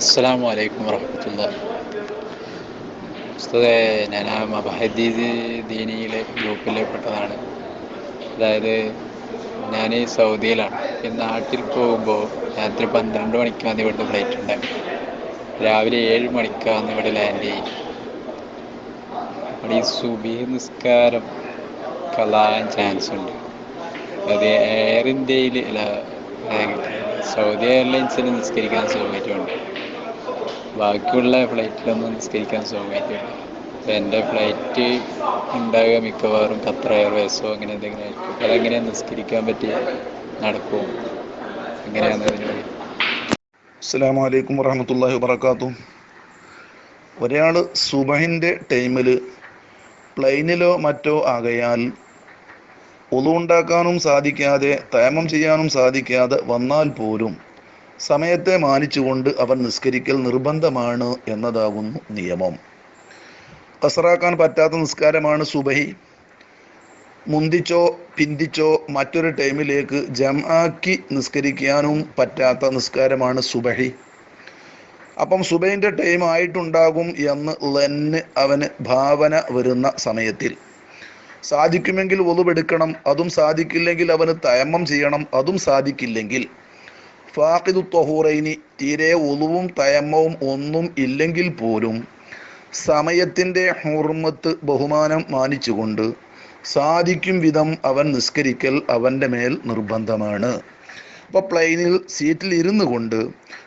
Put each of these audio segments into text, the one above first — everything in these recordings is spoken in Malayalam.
അസ്സാം വലൈക്കും വർഹമത്തുള്ള ഉസ്താദെ ഞാൻ ആ മബഹദീദ് ദീനിയിലെ ഗ്രൂപ്പിൽ പെട്ടതാണ് അതായത് ഞാൻ സൗദിയിലാണ്. ഈ നാട്ടിൽ പോകുമ്പോൾ രാത്രി പന്ത്രണ്ട് മണിക്കാണ് ഇവിടുത്തെ ഫ്ലൈറ്റ് ഉണ്ട് രാവിലെ ഏഴ് മണിക്കാണ് ഇവിടെ ലാൻഡ് ചെയ്യും. അവിടെ ഈ സുബി നിസ്കാരം കളാൻ ചാൻസ് ഉണ്ട്. അത് എയർ ഇന്ത്യയിൽ സൗദി എയർലൈൻസിൽ നിസ്കരിക്കാൻ സൗകര്യമുണ്ട് ബാക്കിയുള്ള ഫ്ലൈറ്റിലൊന്നും നിസ്കരിക്കാൻ സൗകര്യമില്ല എന്റെ ഫ്ലൈറ്റ് ഉണ്ടാകുക മിക്കവാറും ഖത്തർ എയർവേസോ അങ്ങനെ എന്തെങ്കിലും ആയിരിക്കും. അതെങ്ങനെ നിസ്കരിക്കാൻ പറ്റി നടക്കും? എങ്ങനെയാണ് അതിന് അസ്സാം വലൈക്കും വറഹമത്തല്ലാഹി വബർക്കാത്തു ഒരാൾ സുബഹിന്റെ ടൈമിൽ പ്ലെയിനിലോ മറ്റോ ആകയാൽ ഒന്നുണ്ടാക്കാനും സാധിക്കാതെ തയമം ചെയ്യാനും സാധിക്കാതെ വന്നാൽ പോലും സമയത്തെ മാനിച്ചുകൊണ്ട് അവൻ നിസ്കരിക്കൽ നിർബന്ധമാണ് എന്നതാകുന്നു നിയമം. കസറാക്കാൻ പറ്റാത്ത നിസ്കാരമാണ് സുബഹി. മുന്തിച്ചോ പിന്തിച്ചോ മറ്റൊരു ടൈമിലേക്ക് ജം ആക്കി നിസ്കരിക്കാനും പറ്റാത്ത നിസ്കാരമാണ് സുബഹി. അപ്പം സുബൈന്റെ ടൈം ആയിട്ടുണ്ടാകും എന്ന് ലന്ന് അവന് ഭാവന വരുന്ന സമയത്തിൽ. സാധിക്കുമെങ്കിൽ ഒതുവെടുക്കണം അതും സാധിക്കില്ലെങ്കിൽ അവന് തയമ്മം ചെയ്യണം അതും സാധിക്കില്ലെങ്കിൽ ഫാഖിദു തൊഹൂറൈനി തീരെ ഉളുവും തയമ്മവും ഒന്നും ഇല്ലെങ്കിൽ പോലും സമയത്തിന്റെ ഹുർമത്ത് ബഹുമാനം മാനിച്ചുകൊണ്ട് സാധിക്കും വിധം അവൻ നിസ്കരിക്കൽ അവന്റെ മേൽ നിർബന്ധമാണ്. അപ്പോൾ പ്ലെയിനിൽ സീറ്റിൽ ഇരുന്നു കൊണ്ട്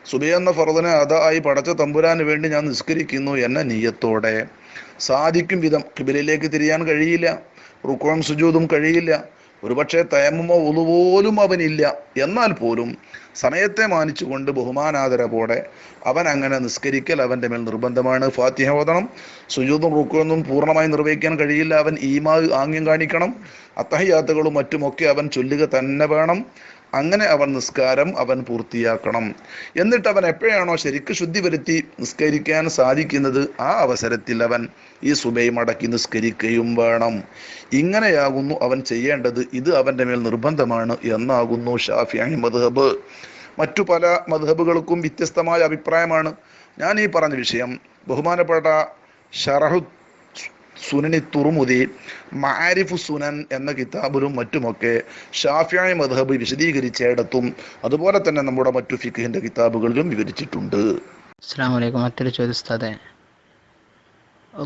സുബി എന്ന ഫറദിനെ അതായി പടച്ച തമ്പുരാന് വേണ്ടി ഞാൻ നിസ്കരിക്കുന്നു എന്ന നീയത്തോടെ സാധിക്കും വിധം കിബിലയിലേക്ക് തിരിയാൻ കഴിയില്ല റുക്കോം സുജൂതും കഴിയില്ല ഒരുപക്ഷെ തയമ്മോ ഒന്നുപോലും അവനില്ല. എന്നാൽ പോലും സമയത്തെ മാനിച്ചുകൊണ്ട് ബഹുമാനാദരവോടെ അവൻ അങ്ങനെ നിസ്കരിക്കൽ അവന്റെ മേൽ നിർബന്ധമാണ്. ഫാത്തിഹ ഓതണം. സുജൂതും റുക്കൊന്നും പൂർണമായി നിർവഹിക്കാൻ കഴിയില്ല. അവൻ ഈമാ ആംഗ്യം കാണിക്കണം. അത്തഹയാത്തുകളും മറ്റുമൊക്കെ അവൻ ചൊല്ലുക തന്നെ വേണം. അങ്ങനെ അവൻ നിസ്കാരം അവൻ പൂർത്തിയാക്കണം. എന്നിട്ട് അവൻ എപ്പോഴാണോ ശരിക്ക് ശുദ്ധി വരുത്തി നിസ്കരിക്കാൻ സാധിക്കുന്നത് ആ അവസരത്തിൽ അവൻ ഈ സുബൈ മടക്കി നിസ്കരിക്കുകയും വേണം. ഇങ്ങനെയാകുന്നു അവൻ ചെയ്യേണ്ടത്. ഇത് അവന്റെ മേൽ നിർബന്ധമാണ് എന്നാകുന്നു ഷാഫിയാണി മദ്ഹബ്. മറ്റു പല മദ്ഹബുകൾക്കും വ്യത്യസ്തമായ അഭിപ്രായമാണ്. ഞാൻ ഈ പറഞ്ഞ വിഷയം ബഹുമാനപ്പെട്ട ഷറഹു സുനനി തുറുമുതി മാരിഫു സുനൻ എന്ന കിതാബിലും മറ്റുമൊക്കെ ഷാഫിയായ മദ്ഹബ് വിശദീകരിച്ചിടത്തും അതുപോലെ തന്നെ നമ്മുടെ മറ്റു ഫിഖിന്റെ കിതാബുകളിലും വിവരിച്ചിട്ടുണ്ട്. അസ്സാം വലൈക്കും മറ്റൊരു ചോദ്യസ്ഥതെ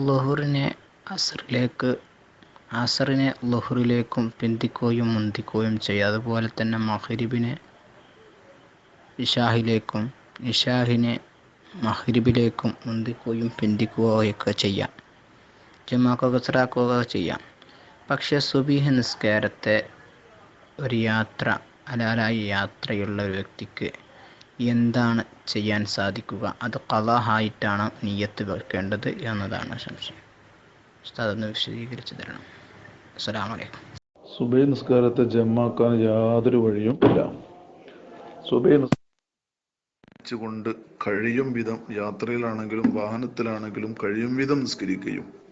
ലുഹുറിനെ അസറിലേക്ക് അസറിനെ ലുഹുറിലേക്കും പിന്തിക്കുകയും മുന്തിക്കുകയും ചെയ്യുക. അതുപോലെ തന്നെ മഹരിബിനെ ഇഷാഹിലേക്കും ഇഷാഹിനെ മഹരിബിലേക്കും മുന്തിക്കുകയും പിന്തിക്കുകയൊക്കെ ചെയ്യാം ജമാക്കുക ഗുസറാക്കുക ചെയ്യാം. പക്ഷേ സുബീഹ് നിസ്കാരത്തെ ഒരു യാത്ര അലാലായി യാത്രയുള്ള ഒരു വ്യക്തിക്ക് എന്താണ് ചെയ്യാൻ സാധിക്കുക? അത് കലാഹായിട്ടാണ് നീയത്ത് വെക്കേണ്ടത് എന്നതാണ് സംശയം. ഉസ്താദ് ഒന്ന് വിശദീകരിച്ചു തരണം. അസ്സാം വലൈക്കും സുബൈ നിസ്കാരത്തെ ജമാക്കാൻ യാതൊരു വഴിയും ഇല്ല. സുബൈ കൊണ്ട് കഴിയും വിധം യാത്രയിലാണെങ്കിലും വാഹനത്തിലാണെങ്കിലും കഴിയും വിധം നിസ്കരിക്കുകയും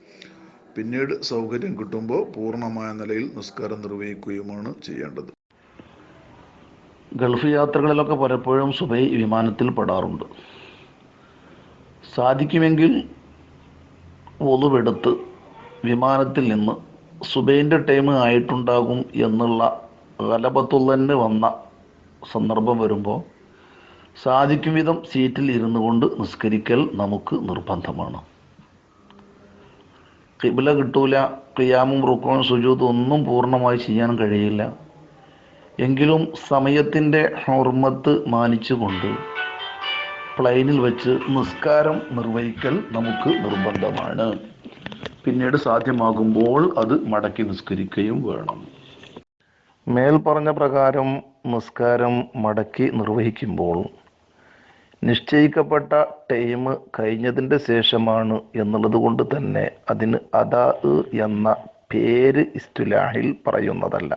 പിന്നീട് സൗകര്യം കിട്ടുമ്പോൾ പൂർണമായ നിലയിൽ നിസ്കാരം നിർവഹിക്കുകയുമാണ് ചെയ്യേണ്ടത്. ഗൾഫ് യാത്രകളിലൊക്കെ പലപ്പോഴും സുബൈ വിമാനത്തിൽ പെടാറുണ്ട്. സാധിക്കുമെങ്കിൽ ഒതുവെടുത്ത് വിമാനത്തിൽ നിന്ന് സുബൈന്റെ ടൈം ആയിട്ടുണ്ടാകും എന്നുള്ള ഗലബത്തുള്ളന് വന്ന സന്ദർഭം വരുമ്പോൾ സാധിക്കും വിധം സീറ്റിൽ ഇരുന്നു കൊണ്ട് നിസ്കരിക്കൽ നമുക്ക് നിർബന്ധമാണ്. കിബില കിട്ടൂല ക്രിയാമും റുക്കോണും സുജൂതും ഒന്നും പൂർണമായി ചെയ്യാൻ കഴിയില്ല. എങ്കിലും സമയത്തിന്റെ ഹോർമത്ത് മാനിച്ചുകൊണ്ട് പ്ലെയിനിൽ വെച്ച് നിസ്കാരം നിർവഹിക്കൽ നമുക്ക് നിർബന്ധമാണ്. പിന്നീട് സാധ്യമാകുമ്പോൾ അത് മടക്കി നിസ്കരിക്കുകയും വേണം. മേൽ പറഞ്ഞ പ്രകാരം നിസ്കാരം മടക്കി നിർവഹിക്കുമ്പോൾ നിശ്ചയിക്കപ്പെട്ട ടൈം കഴിഞ്ഞതിന്റെ ശേഷമാണ് എന്നുള്ളത് കൊണ്ട് തന്നെ അതിന് അദാ എന്ന പേര് ഇസ്തുലാഹിൽ പറയുന്നതല്ല.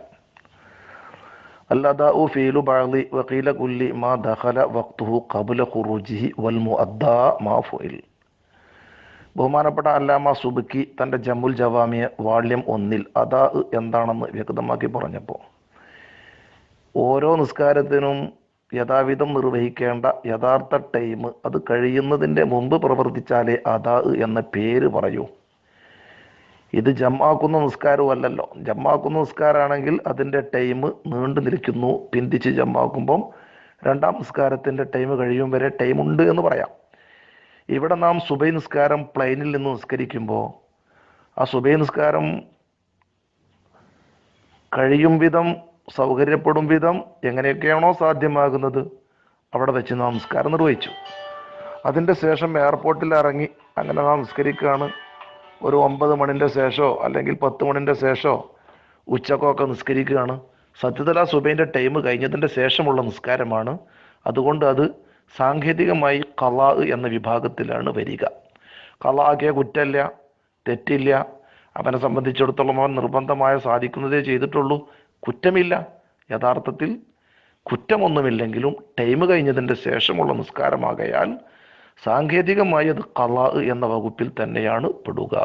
അല്ലദാഉ ഫീലു ബഅദി വക്കീല കുല്ലി മാ ദഖല വക്തുഹു ഖബ്ല ഖുറുജിഹി വൽ മുഅദ്ദാ മാ ഫുഇൽ. ബഹുമാനപ്പെട്ട അല്ലാമ സുബുക്കി തന്റെ ജമ്മുൽ ജവാമിയ വാള്യം ഒന്നിൽ അദാ എന്താണെന്ന് വ്യക്തമാക്കി പറഞ്ഞപ്പോൾ ഓരോ നിസ്കാരത്തിനും യഥാവിധം നിർവഹിക്കേണ്ട യഥാർത്ഥ ടൈം അത് കഴിയുന്നതിന്റെ മുമ്പ് പ്രവർത്തിച്ചാലേ അതാ എന്ന പേര് പറയൂ. ഇത് ജമ്മാക്കുന്ന നിസ്കാരമല്ലല്ലോ ജമ്മാക്കുന്ന നിസ്കാരമാണെങ്കിൽ അതിന്റെ ടൈം നീണ്ടു നിൽക്കുന്നു. പിന്തിച്ച് ജമ്മാക്കുമ്പം രണ്ടാം നിസ്കാരത്തിന്റെ ടൈം കഴിയും വരെ ടൈം ഉണ്ട് എന്ന് പറയാം. ഇവിടെ നാം സുബൈ നിസ്കാരം പ്ലെയിനിൽ നിന്ന് നിസ്കരിക്കുമ്പോൾ ആ സുബൈ നിസ്കാരം കഴിയും വിധം സൗകര്യപ്പെടും വിധം എങ്ങനെയൊക്കെയാണോ സാധ്യമാകുന്നത്. അവിടെ വെച്ച് നമസ്കാരം നിർവഹിച്ചു. അതിന്റെ ശേഷം എയർപോർട്ടിൽ ഇറങ്ങി അങ്ങനെ നമസ്കരിക്കുകയാണ്. ഒരു ഒമ്പത് മണിന്റെ ശേഷമോ അല്ലെങ്കിൽ പത്ത് മണിന്റെ ശേഷമോ ഉച്ചക്കൊക്കെ നിസ്കരിക്കുകയാണ്. സത്യത്തിൽ ആ സുബൈന്റെ ടൈം കഴിഞ്ഞതിന്റെ ശേഷമുള്ള നിസ്കാരമാണ്. അതുകൊണ്ട് അത് സാങ്കേതികമായി കലാ എന്ന വിഭാഗത്തിലാണ് വരിക. കലാക്കിയ കുറ്റമില്ല തെറ്റില്ല. അവനെ സംബന്ധിച്ചിടത്തോളം അവൻ നിർബന്ധമായ സാധിക്കുന്നതേ ചെയ്തിട്ടുള്ളൂ. കുറ്റമില്ല. യഥാർത്ഥത്തിൽ കുറ്റമൊന്നുമില്ലെങ്കിലും ടൈം കഴിഞ്ഞതിന്റെ ശേഷമുള്ള നിസ്കാരമാകയാൽ സാങ്കേതികമായി അത് എന്ന വകുപ്പിൽ തന്നെയാണ് പെടുക.